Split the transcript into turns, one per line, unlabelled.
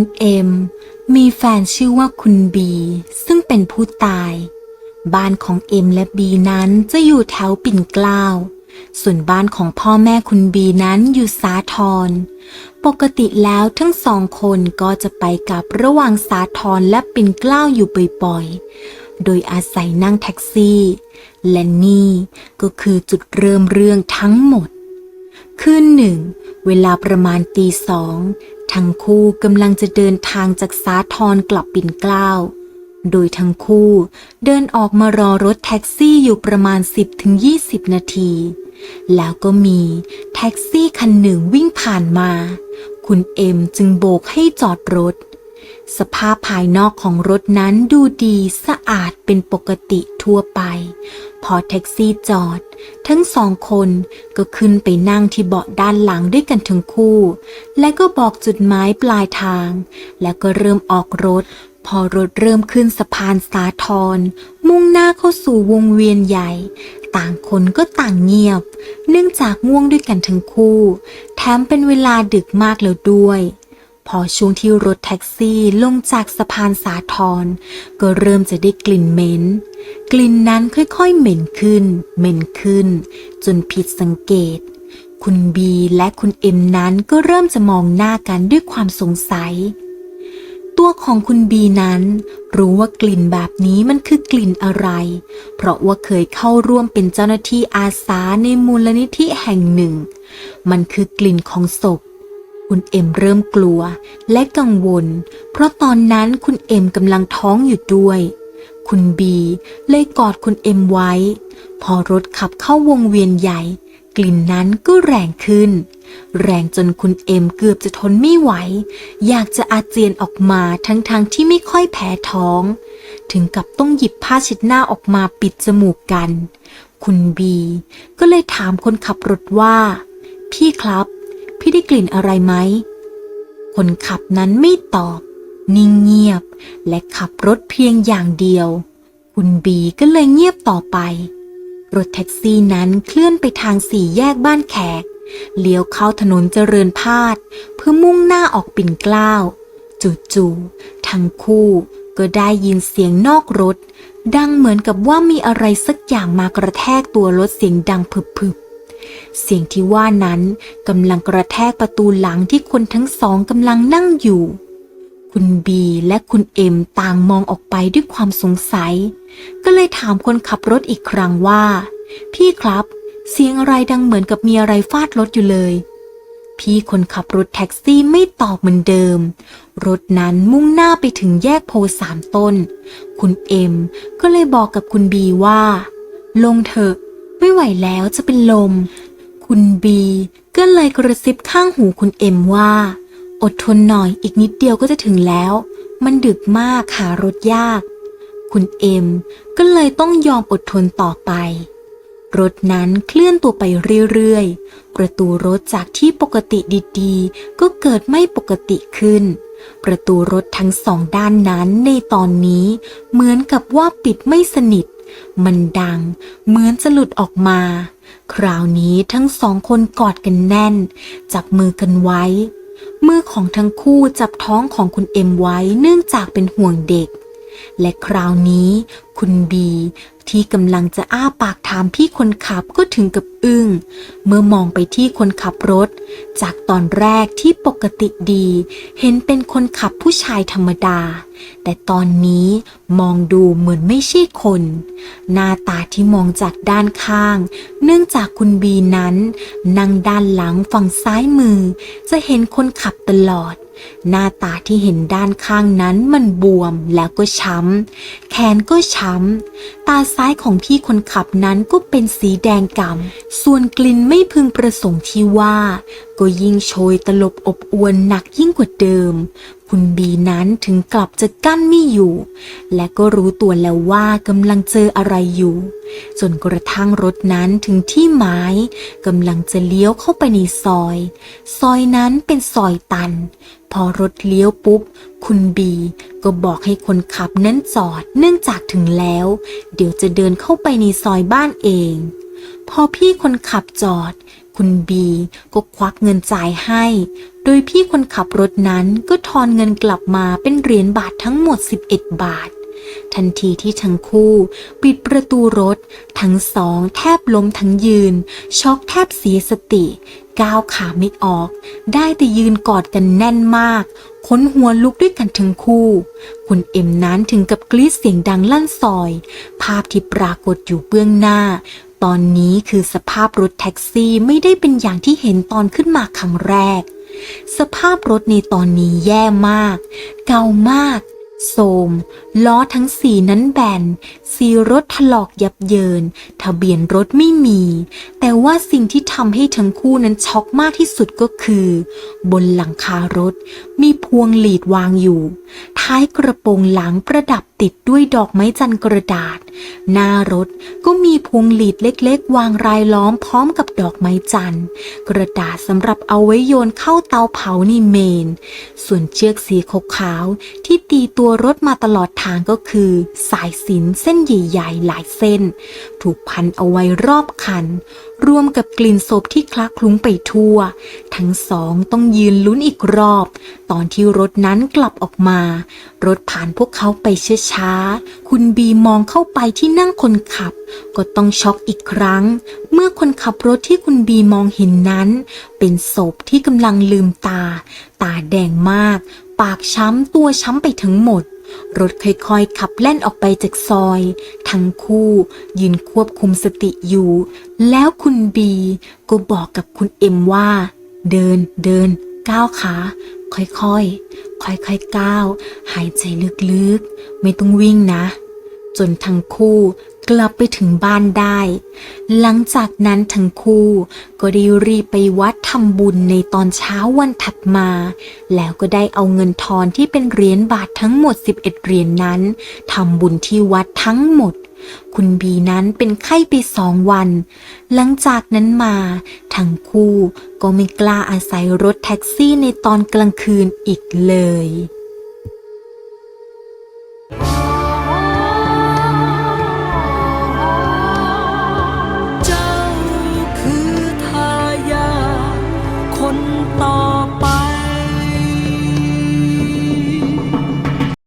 คุณเอ็มมีแฟนชื่อว่าคุณบี ซึ่งเป็นผู้ตาย บ้านของเอ็มและบีนั้นจะอยู่แถวปิ่นเกล้าส่วนบ้านของพ่อแม่คุณบีนั้นอยู่สาทรปกติแล้วทั้งสองคนก็จะไปกับระหว่างสาทรและปิ่นเกล้าอยู่บ่อยๆ โดยอาศัยนั่งแท็กซี่ และนี่ก็คือจุดเริ่มเรื่องทั้งหมด คืนหนึ่ง เวลาประมาณตีสอง ทั้งคู่กำลังจะเดินทางจากสาทรกลับปิ่นเกล้า โดยทั้งคู่เดินออกมารอรถแท็กซี่อยู่ประมาณ 10-20 นาที แล้วก็มีแท็กซี่คันหนึ่งวิ่งผ่านมา คุณเอ็มจึงโบกให้จอดรถ สภาพภายนอกของรถนั้นดูดีสะอาดเป็นปกติทั่วไป พอแท็กซี่จอด ทั้งสองคนก็ขึ้นไปนั่งที่เบาะด้านหลังด้วยกันทั้งคู่ และก็บอกจุดหมายปลายทาง แล้วก็เริ่มออกรถ พอรถเริ่มขึ้นสะพานสาทรมุ่งหน้าเข้าสู่วงเวียนใหญ่ ต่างคนก็ต่างเงียบ เนื่องจากง่วงด้วยกันทั้งคู่ แถมเป็นเวลาดึกมากแล้วด้วย พอช่วงที่รถแท็กซี่ลงจากสะพานสาทรก็เริ่มจะได้กลิ่นเหม็น กลิ่นนั้นค่อยๆเหม็นขึ้น เหม็นขึ้น จนผิดสังเกต คุณบีและคุณเอ็มนั้นก็เริ่มจะมองหน้ากันด้วยความสงสัย ตัวของคุณบีนั้น รู้ว่ากลิ่นแบบนี้มันคือกลิ่นอะไร เพราะว่าเคยเข้าร่วมเป็นเจ้าหน้าที่อาสาในมูลนิธิแห่งหนึ่ง มันคือกลิ่นของศพ คุณเอ็มเริ่มกลัวและกังวล เพราะตอนนั้นคุณเอ็มกำลังท้องอยู่ด้วย คุณบีเลยกอดคุณเอ็มไว้ พอรถขับเข้าวงเวียนใหญ่ กลิ่นนั้นก็แรงขึ้น แรงจนคุณเอ็มเกือบจะทนไม่ไหว อยากจะอาเจียนออกมาทั้งๆทที่ไม่ค่อยแพ้ท้อง ถึงกับต้องหยิบผ้าเช็ดหน้าออกมาปิดจมูกกัน คุณบีก็เลยถามคนขับรถว่า พี่ครับ พี่ได้กลิ่นอะไรไหม คนขับนั้นไม่ตอบ นิ่งเงียบ และขับรถเพียงอย่างเดียว คุณบีก็เลยเงียบต่อไป รถแท็กซี่นั้นเคลื่อนไปทางสี่แยกบ้านแขก เลี้ยวเข้าถนนเจริญพาดเพื่อมุ่งหน้าออกปิ่นเกล้า จู่ๆทั้งคู่ก็ได้ยินเสียงนอกรถ ดังเหมือนกับว่ามีอะไรสักอย่างมากระแทกตัวรถเสียงดังพึบๆ เสียงที่ว่านั้นกำลังกระแทกประตูหลังที่คนทั้งสองกำลังนั่งอยู่ คุณบีและคุณเอ็มต่างมองออกไปด้วยความสงสัย ก็เลยถามคนขับรถอีกครั้งว่า พี่ครับ เสียงอะไรดังเหมือนกับมีอะไรฟาดรถอยู่เลย พี่คนขับรถแท็กซี่ไม่ตอบเหมือนเดิม รถนั้นมุ่งหน้าไปถึงแยกโพสามต้น คุณเอ็มก็เลยบอกกับคุณบีว่า ลงเถอะไม่ไหวแล้วจะเป็นลม คุณบีก็เลยกระซิบข้างหูคุณเอ็มว่า อดทนหน่อยอีกนิดเดียวก็จะถึงแล้ว มันดึกมากหารถยาก คุณเอ็มก็เลยต้องยอมอดทนต่อไป รถนั้นเคลื่อนตัวไปเรื่อยๆ ประตูรถจากที่ปกติดีๆ ก็เกิดไม่ปกติขึ้น ประตูรถทั้งสองด้านนั้นในตอนนี้เหมือนกับว่าปิดไม่สนิท มันดังเหมือนจะหลุดออกมา คราวนี้ทั้งสองคนกอดกันแน่น จับมือกันไว้ มือของทั้งคู่จับท้องของคุณเอ็มไว้เนื่องจากเป็นห่วงเด็ก และคราวนี้ คุณบี ที่กำลังจะอ้าปากถามพี่คนขับก็ถึงกับอึง้ง เมื่อมองไปที่คนขับรถ จากตอนแรกที่ปกติดี เห็นเป็นคนขับผู้ชายธรรมดา แต่ตอนนี้มองดูเหมือนไม่ใช่คน หน้าตาที่มองจากด้านข้าง เนื่องจากคุณบีนั้น นั่งด้านหลังฝั่งซ้ายมือ จะเห็นคนขับตลอดหน้าตาที่เห็นด้านข้างนั้นมันบวมแล้วก็ช้ำ แขนก็ช้ำ ตาซ้ายของพี่คนขับนั้นก็เป็นสีแดงก่ำ ส่วนกลิ่นไม่พึงประสงค์ที่ว่า ก็ยิ่งโชยตลบอบอวนหนักยิ่งกว่าเดิม คุณบีนั้นถึงกลับจะกั้นไม่อยู่ และก็รู้ตัวแล้วว่ากำลังเจออะไรอยู่ จนกระทั่งรถนั้นถึงที่หมายกำลังจะเลี้ยวเข้าไปในซอย ซอยนั้นเป็นซอยตัน พอรถเลี้ยวปุ๊บ คุณบีก็บอกให้คนขับนั้นจอดเนื่องจากถึงแล้ว เดี๋ยวจะเดินเข้าไปในซอยบ้านเอง พอพี่คนขับจอด คุณบีก็ควักเงินจ่ายให้ โดยพี่คนขับรถนั้นก็ทอนเงินกลับมาเป็นเหรียญบาททั้งหมด 11 บาท ทันทีที่ทั้งคู่ปิดประตูรถ ทั้งสองแทบล้มทั้งยืน ช็อกแทบเสียสติ ก้าวขาไม่ออก ได้แต่ยืนกอดกันแน่นมากขนหัวลุกด้วยกันทั้งคู่ คุณเอ็มนั้นถึงกับกรีดเสียงดังลั่นซอย ภาพที่ปรากฏอยู่เบื้องหน้า ตอนนี้คือสภาพรถแท็กซี่ไม่ได้เป็นอย่างที่เห็นตอนขึ้นมาครั้งแรก สภาพรถในตอนนี้แย่มาก เก่ามาก โสม ล้อทั้งสีนั้นแบน สีรถถลอกยับเยิน ทะเบียนรถไม่มี แต่ว่าสิ่งที่ทำให้ทั้งคู่นั้นช็อกมากที่สุดก็คือ บนหลังคารถมีพวงหลีดวางอยู่ ท้ายกระโปรงหลังประดับติดด้วยดอกไม้จันกระดาษ หน้ารถ ก็มีพวงหลีดเล็กๆ วางรายล้อมพร้อมกับดอกไม้จันทร์ กระดาษสำหรับเอาไว้โยนเข้าเตาเผาในเมน ส่วนเชือกสีขาวๆที่ตีตัวรถมาตลอดทางก็คือ สายสินเส้นใหญ่ๆหลายเส้น ถูกพันเอาไว้รอบคัน รวมกับกลิ่นศพที่คละคลุ้งไปทั่ว ทั้งสองต้องยืนลุ้นอีกรอบ ตอนที่รถนั้นกลับออกมา รถผ่านพวกเขาไปช้าๆ คุณบีมองเข้าไปที่นั่งคนขับ ก็ต้องช็อกอีกครั้ง เมื่อคนขับรถที่คุณบีมองเห็นนั้น เป็นศพที่กำลังลืมตา ตาแดงมาก ปากช้ำตัวช้ำไปทั้งหมด รถค่อยๆ ขับแล่นออกไปจากซอย ทั้งคู่ยืนควบคุมสติอยู่ แล้วคุณบีก็บอกกับคุณเอ็มว่า เดินเดิน ก้าวขา ค่อยๆ ค่อยๆ ก้าว หายใจลึกๆ ไม่ต้องวิ่งนะ จนทั้งคู่ กลับไปถึงบ้านได้ หลังจากนั้นทั้งคู่ก็ได้รีบไปวัดทำบุญในตอนเช้าวันถัดมา แล้วก็ได้เอาเงินทอนที่เป็นเหรียญบาททั้งหมด 11 เหรียญนนั้นทำบุญที่วัดทั้งหมด คุณบีนั้นเป็นไข้ไปสองวัน หลังจากนั้นมาทั้งคู่ก็ไม่กล้าอาศัยรถแท็กซี่ในตอนกลางคืนอีกเลย